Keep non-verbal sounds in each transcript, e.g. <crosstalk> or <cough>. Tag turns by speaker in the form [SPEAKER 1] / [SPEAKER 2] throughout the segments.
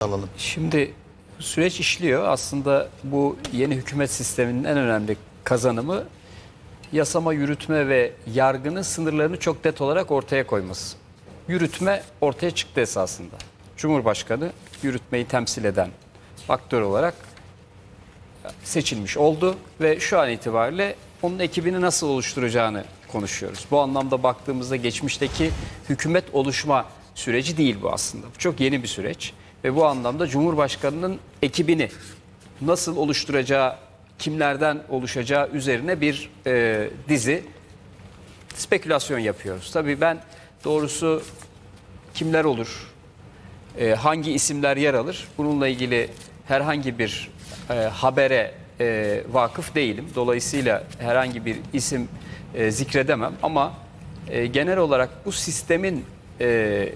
[SPEAKER 1] alalım.
[SPEAKER 2] Şimdi süreç işliyor. Aslında bu yeni hükümet sisteminin en önemli kazanımı yasama, yürütme ve yargının sınırlarını çok net olarak ortaya koyması. Yürütme ortaya çıktı esasında. Cumhurbaşkanı yürütmeyi temsil eden aktör olarak seçilmiş oldu ve şu an itibariyle onun ekibini nasıl oluşturacağını konuşuyoruz. Bu anlamda baktığımızda geçmişteki hükümet oluşma süreci değil bu aslında. Bu çok yeni bir süreç ve bu anlamda Cumhurbaşkanı'nın ekibini nasıl oluşturacağı, kimlerden oluşacağı üzerine bir e, dizi spekülasyon yapıyoruz. Tabii ben doğrusu kimler olur, e, hangi isimler yer alır bununla ilgili herhangi bir e, habere e, vakıf değilim. Dolayısıyla herhangi bir isim e, zikredemem ama e, genel olarak bu sistemin e,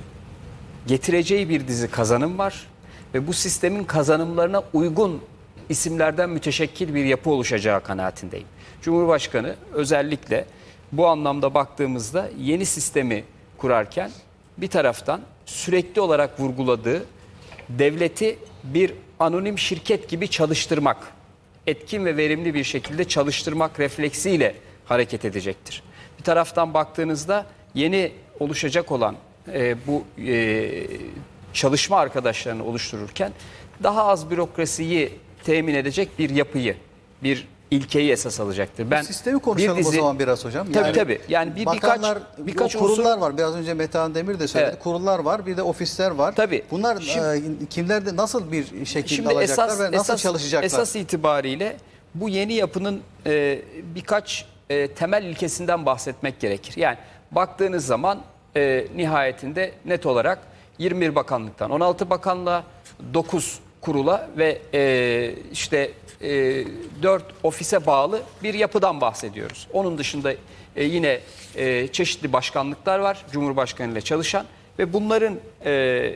[SPEAKER 2] getireceği bir dizi kazanım var ve bu sistemin kazanımlarına uygun isimlerden müteşekkil bir yapı oluşacağı kanaatindeyim. Cumhurbaşkanı özellikle bu anlamda baktığımızda yeni sistemi kurarken bir taraftan sürekli olarak vurguladığı devleti bir anonim şirket gibi çalıştırmak, etkin ve verimli bir şekilde çalıştırmak refleksiyle hareket edecektir. Bir taraftan baktığınızda yeni oluşacak olan e, bu e, çalışma arkadaşlarını oluştururken daha az bürokrasiyi temin edecek bir yapıyı, bir ilkeyi esas alacaktır. Ben
[SPEAKER 1] Sistemi konuşalım
[SPEAKER 2] bir
[SPEAKER 1] o zaman biraz hocam.
[SPEAKER 2] Tabii tabii. Yani bir
[SPEAKER 1] bakanlar,
[SPEAKER 2] birkaç birkaç
[SPEAKER 1] kurullar
[SPEAKER 2] unsur-
[SPEAKER 1] var. Biraz önce Metehan Demir de söyledi.
[SPEAKER 2] Evet.
[SPEAKER 1] Kurullar var, bir de ofisler var.
[SPEAKER 2] Tabii.
[SPEAKER 1] Bunlar
[SPEAKER 2] Şimdi-
[SPEAKER 1] e, kimlerde nasıl bir şekil
[SPEAKER 2] Şimdi
[SPEAKER 1] alacaklar
[SPEAKER 2] esas
[SPEAKER 1] ve nasıl
[SPEAKER 2] esas,
[SPEAKER 1] çalışacaklar?
[SPEAKER 2] esas itibariyle bu yeni yapının e, birkaç e, temel ilkesinden bahsetmek gerekir. Yani baktığınız zaman e, nihayetinde net olarak 21 bakanlıktan 16 bakanlığa 9 kurula ve e, işte e, 4 ofise bağlı bir yapıdan bahsediyoruz. Onun dışında e, yine e, çeşitli başkanlıklar var Cumhurbaşkanı ile çalışan ve bunların e,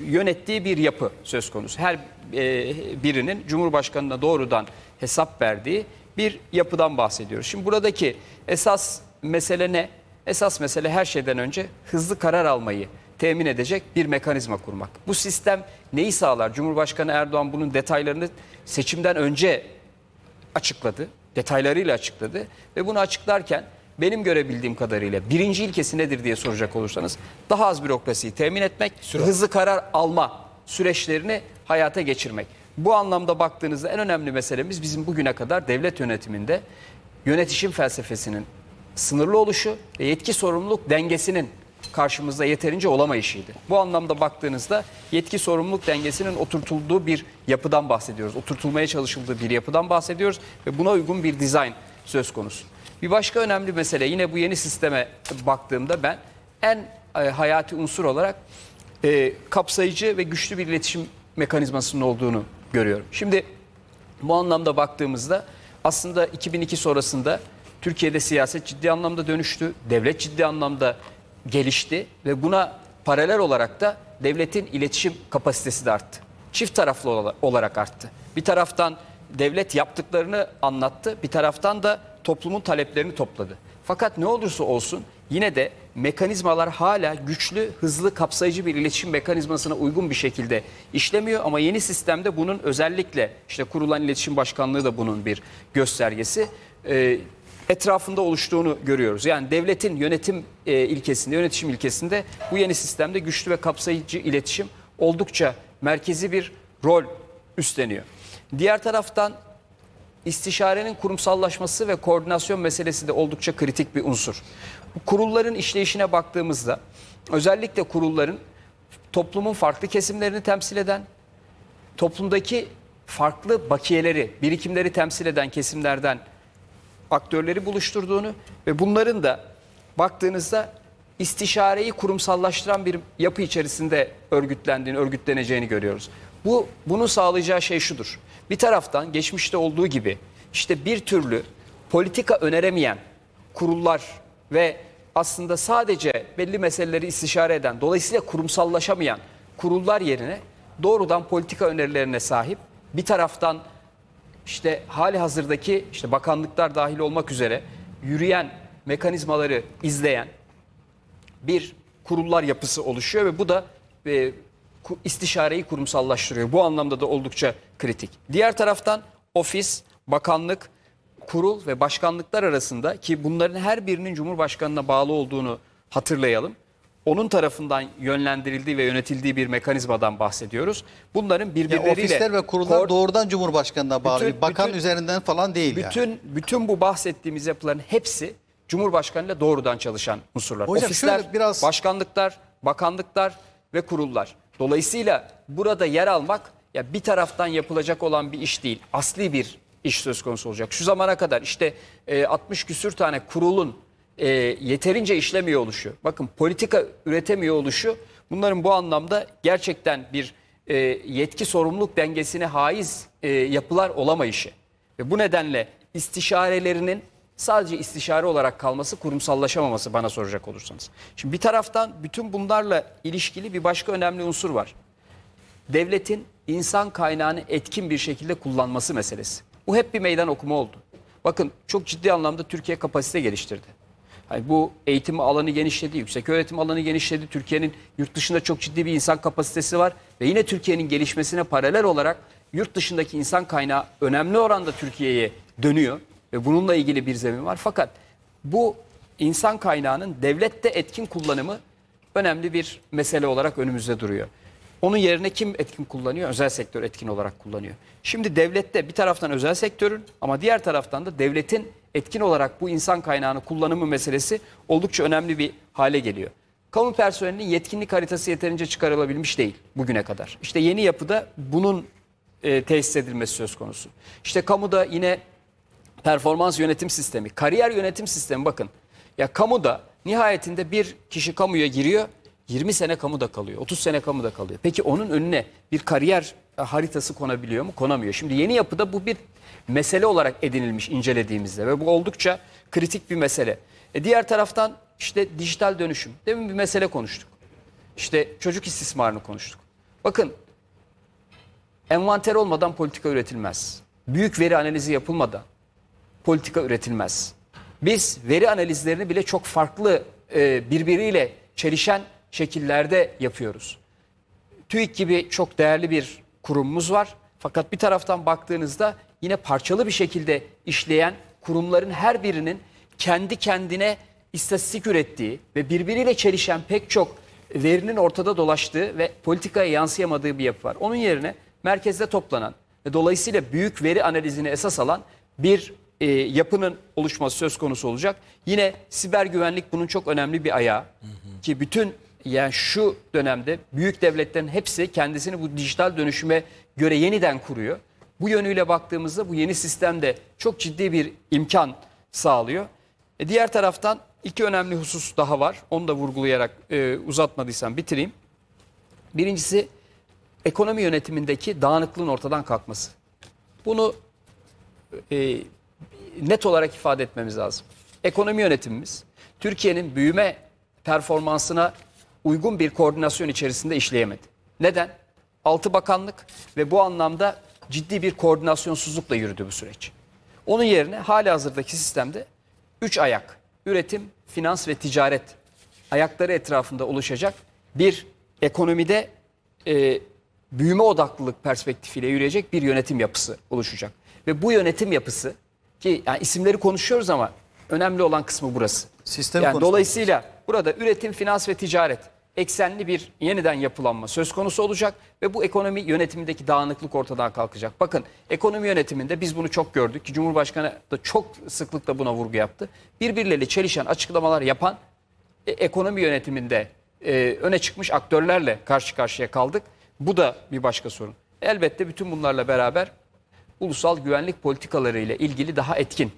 [SPEAKER 2] yönettiği bir yapı söz konusu. Her e, birinin Cumhurbaşkanı'na doğrudan hesap verdiği bir yapıdan bahsediyoruz. Şimdi buradaki esas mesele ne? Esas mesele her şeyden önce hızlı karar almayı temin edecek bir mekanizma kurmak. Bu sistem neyi sağlar? Cumhurbaşkanı Erdoğan bunun detaylarını seçimden önce açıkladı. Detaylarıyla açıkladı. Ve bunu açıklarken benim görebildiğim kadarıyla birinci ilkesi nedir diye soracak olursanız daha az bürokrasiyi temin etmek, hızlı karar alma süreçlerini hayata geçirmek. Bu anlamda baktığınızda en önemli meselemiz bizim bugüne kadar devlet yönetiminde yönetişim felsefesinin sınırlı oluşu ve yetki sorumluluk dengesinin karşımızda yeterince olamayışıydı. Bu anlamda baktığınızda yetki sorumluluk dengesinin oturtulduğu bir yapıdan bahsediyoruz. Oturtulmaya çalışıldığı bir yapıdan bahsediyoruz ve buna uygun bir dizayn söz konusu. Bir başka önemli mesele yine bu yeni sisteme baktığımda ben en e, hayati unsur olarak e, kapsayıcı ve güçlü bir iletişim mekanizmasının olduğunu görüyorum. Şimdi bu anlamda baktığımızda aslında 2002 sonrasında Türkiye'de siyaset ciddi anlamda dönüştü, devlet ciddi anlamda gelişti ve buna paralel olarak da devletin iletişim kapasitesi de arttı. Çift taraflı ola- olarak arttı. Bir taraftan devlet yaptıklarını anlattı, bir taraftan da toplumun taleplerini topladı. Fakat ne olursa olsun yine de mekanizmalar hala güçlü, hızlı, kapsayıcı bir iletişim mekanizmasına uygun bir şekilde işlemiyor ama yeni sistemde bunun özellikle işte kurulan iletişim başkanlığı da bunun bir göstergesi. Ee, etrafında oluştuğunu görüyoruz. Yani devletin yönetim e, ilkesinde, yönetişim ilkesinde bu yeni sistemde güçlü ve kapsayıcı iletişim oldukça merkezi bir rol üstleniyor. Diğer taraftan istişarenin kurumsallaşması ve koordinasyon meselesi de oldukça kritik bir unsur. Kurulların işleyişine baktığımızda özellikle kurulların toplumun farklı kesimlerini temsil eden, toplumdaki farklı bakiyeleri, birikimleri temsil eden kesimlerden aktörleri buluşturduğunu ve bunların da baktığınızda istişareyi kurumsallaştıran bir yapı içerisinde örgütlendiğini, örgütleneceğini görüyoruz. Bu bunun sağlayacağı şey şudur. Bir taraftan geçmişte olduğu gibi işte bir türlü politika öneremeyen kurullar ve aslında sadece belli meseleleri istişare eden, dolayısıyla kurumsallaşamayan kurullar yerine doğrudan politika önerilerine sahip bir taraftan işte hali hazırdaki işte bakanlıklar dahil olmak üzere yürüyen mekanizmaları izleyen bir kurullar yapısı oluşuyor ve bu da e, istişareyi kurumsallaştırıyor. Bu anlamda da oldukça kritik. Diğer taraftan ofis, bakanlık, kurul ve başkanlıklar arasında ki bunların her birinin Cumhurbaşkanı'na bağlı olduğunu hatırlayalım. Onun tarafından yönlendirildiği ve yönetildiği bir mekanizmadan bahsediyoruz. Bunların birbirleriyle
[SPEAKER 1] ofisler ve kurullar doğrudan Cumhurbaşkanı'na bağlı.
[SPEAKER 2] Bütün-
[SPEAKER 1] bakan
[SPEAKER 2] bütün-
[SPEAKER 1] üzerinden falan değil yani.
[SPEAKER 2] bütün bütün bu bahsettiğimiz yapıların hepsi Cumhurbaşkanı ile doğrudan çalışan unsurlar.
[SPEAKER 1] Hocam
[SPEAKER 2] Ofisler,
[SPEAKER 1] biraz-
[SPEAKER 2] başkanlıklar, bakanlıklar ve kurullar. Dolayısıyla burada yer almak ya bir taraftan yapılacak olan bir iş değil. Asli bir iş söz konusu olacak. Şu zamana kadar işte e, 60 küsür tane kurulun e, yeterince işlemiyor oluşu. Bakın politika üretemiyor oluşu bunların bu anlamda gerçekten bir e, yetki sorumluluk dengesine haiz e, yapılar olamayışı. Ve bu nedenle istişarelerinin sadece istişare olarak kalması, kurumsallaşamaması bana soracak olursanız. Şimdi bir taraftan bütün bunlarla ilişkili bir başka önemli unsur var. Devletin insan kaynağını etkin bir şekilde kullanması meselesi. Bu hep bir meydan okuma oldu. Bakın çok ciddi anlamda Türkiye kapasite geliştirdi. Hani bu eğitim alanı genişledi, yüksek öğretim alanı genişledi. Türkiye'nin yurt dışında çok ciddi bir insan kapasitesi var. Ve yine Türkiye'nin gelişmesine paralel olarak yurt dışındaki insan kaynağı önemli oranda Türkiye'ye dönüyor. Ve bununla ilgili bir zemin var. Fakat bu insan kaynağının devlette etkin kullanımı önemli bir mesele olarak önümüzde duruyor. Onun yerine kim etkin kullanıyor? Özel sektör etkin olarak kullanıyor. Şimdi devlette bir taraftan özel sektörün ama diğer taraftan da devletin etkin olarak bu insan kaynağını kullanımı meselesi oldukça önemli bir hale geliyor. Kamu personelinin yetkinlik haritası yeterince çıkarılabilmiş değil bugüne kadar. İşte yeni yapıda bunun e, tesis edilmesi söz konusu. İşte kamuda yine performans yönetim sistemi, kariyer yönetim sistemi bakın. Ya kamuda nihayetinde bir kişi kamuya giriyor, 20 sene kamuda kalıyor, 30 sene kamuda kalıyor. Peki onun önüne bir kariyer haritası konabiliyor mu? Konamıyor. Şimdi yeni yapıda bu bir mesele olarak edinilmiş incelediğimizde ve bu oldukça kritik bir mesele. E diğer taraftan işte dijital dönüşüm. Demin bir mesele konuştuk. İşte çocuk istismarını konuştuk. Bakın envanter olmadan politika üretilmez. Büyük veri analizi yapılmadan politika üretilmez. Biz veri analizlerini bile çok farklı e, birbiriyle çelişen şekillerde yapıyoruz. TÜİK gibi çok değerli bir kurumumuz var. Fakat bir taraftan baktığınızda yine parçalı bir şekilde işleyen kurumların her birinin kendi kendine istatistik ürettiği ve birbiriyle çelişen pek çok verinin ortada dolaştığı ve politikaya yansıyamadığı bir yapı var. Onun yerine merkezde toplanan ve dolayısıyla büyük veri analizini esas alan bir e, yapının oluşması söz konusu olacak. Yine siber güvenlik bunun çok önemli bir ayağı. Ki bütün yani şu dönemde büyük devletlerin hepsi kendisini bu dijital dönüşüme göre yeniden kuruyor. Bu yönüyle baktığımızda bu yeni sistemde çok ciddi bir imkan sağlıyor. E diğer taraftan iki önemli husus daha var. Onu da vurgulayarak e, uzatmadıysam bitireyim. Birincisi ekonomi yönetimindeki dağınıklığın ortadan kalkması. Bunu e, net olarak ifade etmemiz lazım. Ekonomi yönetimimiz Türkiye'nin büyüme performansına uygun bir koordinasyon içerisinde işleyemedi. Neden? Altı bakanlık ve bu anlamda ciddi bir koordinasyonsuzlukla yürüdü bu süreç. Onun yerine hali hazırdaki sistemde üç ayak, üretim, finans ve ticaret ayakları etrafında oluşacak bir ekonomide e, büyüme odaklılık perspektifiyle yürüyecek bir yönetim yapısı oluşacak. Ve bu yönetim yapısı ki yani isimleri konuşuyoruz ama önemli olan kısmı burası.
[SPEAKER 1] Sistemi
[SPEAKER 2] yani dolayısıyla burada üretim, finans ve ticaret eksenli bir yeniden yapılanma söz konusu olacak ve bu ekonomi yönetimindeki dağınıklık ortadan kalkacak. Bakın ekonomi yönetiminde biz bunu çok gördük ki Cumhurbaşkanı da çok sıklıkla buna vurgu yaptı. Birbirleriyle çelişen açıklamalar yapan e, ekonomi yönetiminde e, öne çıkmış aktörlerle karşı karşıya kaldık. Bu da bir başka sorun. Elbette bütün bunlarla beraber ulusal güvenlik politikaları ile ilgili daha etkin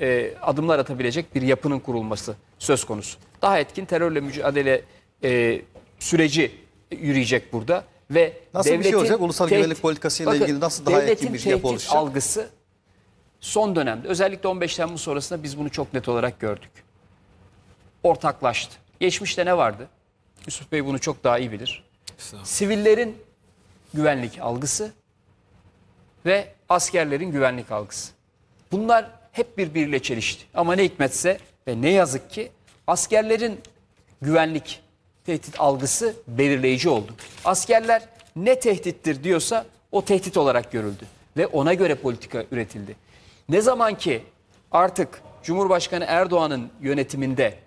[SPEAKER 2] e, adımlar atabilecek bir yapının kurulması söz konusu. Daha etkin terörle mücadele e, süreci yürüyecek burada ve
[SPEAKER 1] Nasıl bir şey
[SPEAKER 2] devletin
[SPEAKER 1] olacak? Ulusal güvenlik politikasıyla ilgili nasıl daha
[SPEAKER 2] devletin
[SPEAKER 1] etkin bir yapı
[SPEAKER 2] tehdit
[SPEAKER 1] oluşacak?
[SPEAKER 2] algısı son dönemde özellikle 15 Temmuz sonrasında biz bunu çok net olarak gördük. Ortaklaştı. Geçmişte ne vardı? Yusuf Bey bunu çok daha iyi bilir. Sivillerin güvenlik algısı ve askerlerin güvenlik algısı. Bunlar hep birbiriyle çelişti. Ama ne hikmetse ve ne yazık ki askerlerin güvenlik tehdit algısı belirleyici oldu. Askerler ne tehdittir diyorsa o tehdit olarak görüldü ve ona göre politika üretildi. Ne zaman ki artık Cumhurbaşkanı Erdoğan'ın yönetiminde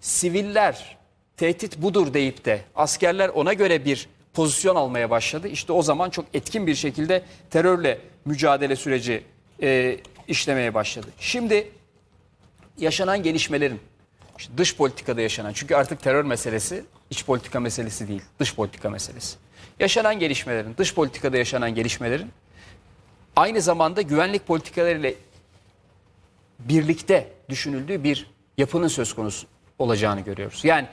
[SPEAKER 2] siviller tehdit budur deyip de askerler ona göre bir pozisyon almaya başladı. İşte o zaman çok etkin bir şekilde terörle mücadele süreci e, işlemeye başladı. Şimdi yaşanan gelişmelerin işte dış politikada yaşanan çünkü artık terör meselesi iç politika meselesi değil dış politika meselesi. Yaşanan gelişmelerin dış politikada yaşanan gelişmelerin aynı zamanda güvenlik politikalarıyla birlikte düşünüldüğü bir yapının söz konusu olacağını görüyoruz. Yani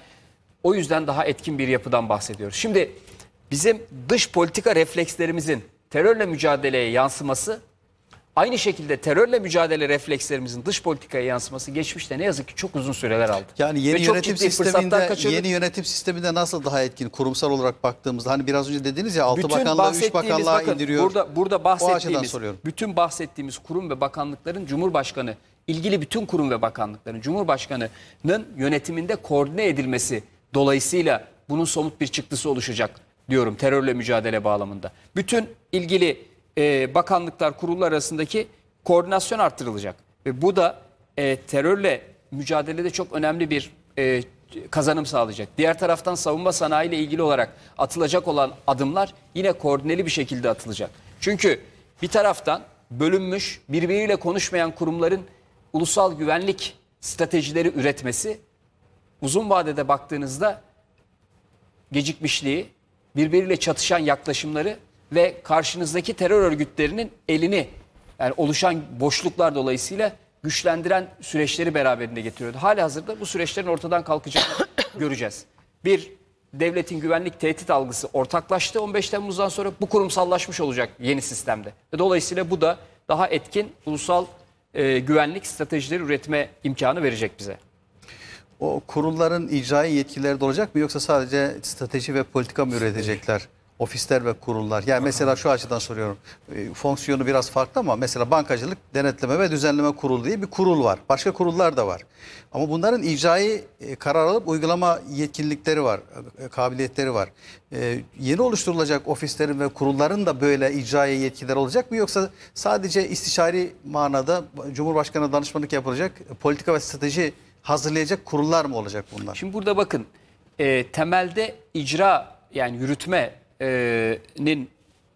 [SPEAKER 2] o yüzden daha etkin bir yapıdan bahsediyoruz. Şimdi bizim dış politika reflekslerimizin terörle mücadeleye yansıması aynı şekilde terörle mücadele reflekslerimizin dış politikaya yansıması geçmişte ne yazık ki çok uzun süreler aldı.
[SPEAKER 1] Yani yeni
[SPEAKER 2] Ve
[SPEAKER 1] yönetim sisteminde yeni yönetim sisteminde nasıl daha etkin kurumsal olarak baktığımızda hani biraz önce dediniz ya altı
[SPEAKER 2] bütün
[SPEAKER 1] bakanlığı üç bakanlığa
[SPEAKER 2] bakın,
[SPEAKER 1] indiriyor.
[SPEAKER 2] Burada burada bahsettiğimiz bütün bahsettiğimiz kurum ve bakanlıkların Cumhurbaşkanı ilgili bütün kurum ve bakanlıkların Cumhurbaşkanı'nın yönetiminde koordine edilmesi dolayısıyla bunun somut bir çıktısı oluşacak diyorum terörle mücadele bağlamında. Bütün ilgili e, bakanlıklar kurullar arasındaki koordinasyon arttırılacak ve bu da e, terörle mücadelede çok önemli bir e, kazanım sağlayacak. Diğer taraftan savunma sanayi ile ilgili olarak atılacak olan adımlar yine koordineli bir şekilde atılacak. Çünkü bir taraftan bölünmüş, birbiriyle konuşmayan kurumların ulusal güvenlik stratejileri üretmesi uzun vadede baktığınızda gecikmişliği, birbiriyle çatışan yaklaşımları ve karşınızdaki terör örgütlerinin elini yani oluşan boşluklar dolayısıyla güçlendiren süreçleri beraberinde getiriyordu. Halihazırda bu süreçlerin ortadan kalkacağını <coughs> göreceğiz. Bir, devletin güvenlik tehdit algısı ortaklaştı 15 Temmuz'dan sonra bu kurumsallaşmış olacak yeni sistemde. Dolayısıyla bu da daha etkin ulusal e, güvenlik stratejileri üretme imkanı verecek bize.
[SPEAKER 1] O kurulların icraî yetkileri de olacak mı yoksa sadece strateji ve politika mı üretecekler? Ofisler ve kurullar. Yani mesela şu açıdan soruyorum. E, Fonksiyonu biraz farklı ama mesela bankacılık denetleme ve düzenleme kurulu diye bir kurul var. Başka kurullar da var. Ama bunların icraî e, karar alıp uygulama yetkinlikleri var, e, kabiliyetleri var. E, Yeni oluşturulacak ofislerin ve kurulların da böyle icraî yetkiler olacak mı yoksa sadece istişari manada Cumhurbaşkanı danışmanlık yapılacak politika ve strateji hazırlayacak kurullar mı olacak bunlar?
[SPEAKER 2] Şimdi burada bakın e, temelde icra yani yürütmenin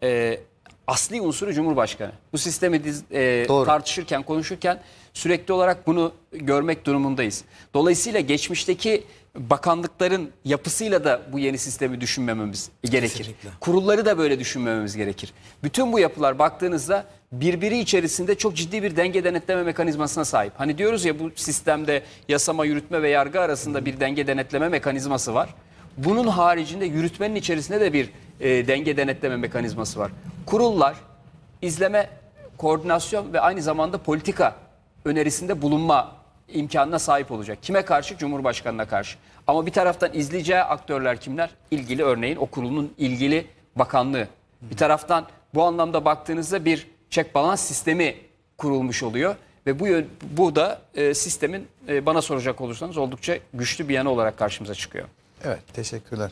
[SPEAKER 2] e, asli unsuru Cumhurbaşkanı. Bu sistemi diz- e,
[SPEAKER 1] Doğru.
[SPEAKER 2] tartışırken konuşurken sürekli olarak bunu görmek durumundayız. Dolayısıyla geçmişteki bakanlıkların yapısıyla da bu yeni sistemi düşünmememiz gerekir. Kurulları da böyle düşünmememiz gerekir. Bütün bu yapılar baktığınızda birbiri içerisinde çok ciddi bir denge denetleme mekanizmasına sahip. Hani diyoruz ya bu sistemde yasama, yürütme ve yargı arasında bir denge denetleme mekanizması var. Bunun haricinde yürütmenin içerisinde de bir e, denge denetleme mekanizması var. Kurullar izleme, koordinasyon ve aynı zamanda politika önerisinde bulunma imkanına sahip olacak. Kime karşı? Cumhurbaşkanına karşı. Ama bir taraftan izleyeceği aktörler kimler? İlgili örneğin o kurulun ilgili bakanlığı. Bir taraftan bu anlamda baktığınızda bir check balance sistemi kurulmuş oluyor. Ve bu bu da e, sistemin e, bana soracak olursanız oldukça güçlü bir yanı olarak karşımıza çıkıyor.
[SPEAKER 1] Evet teşekkürler.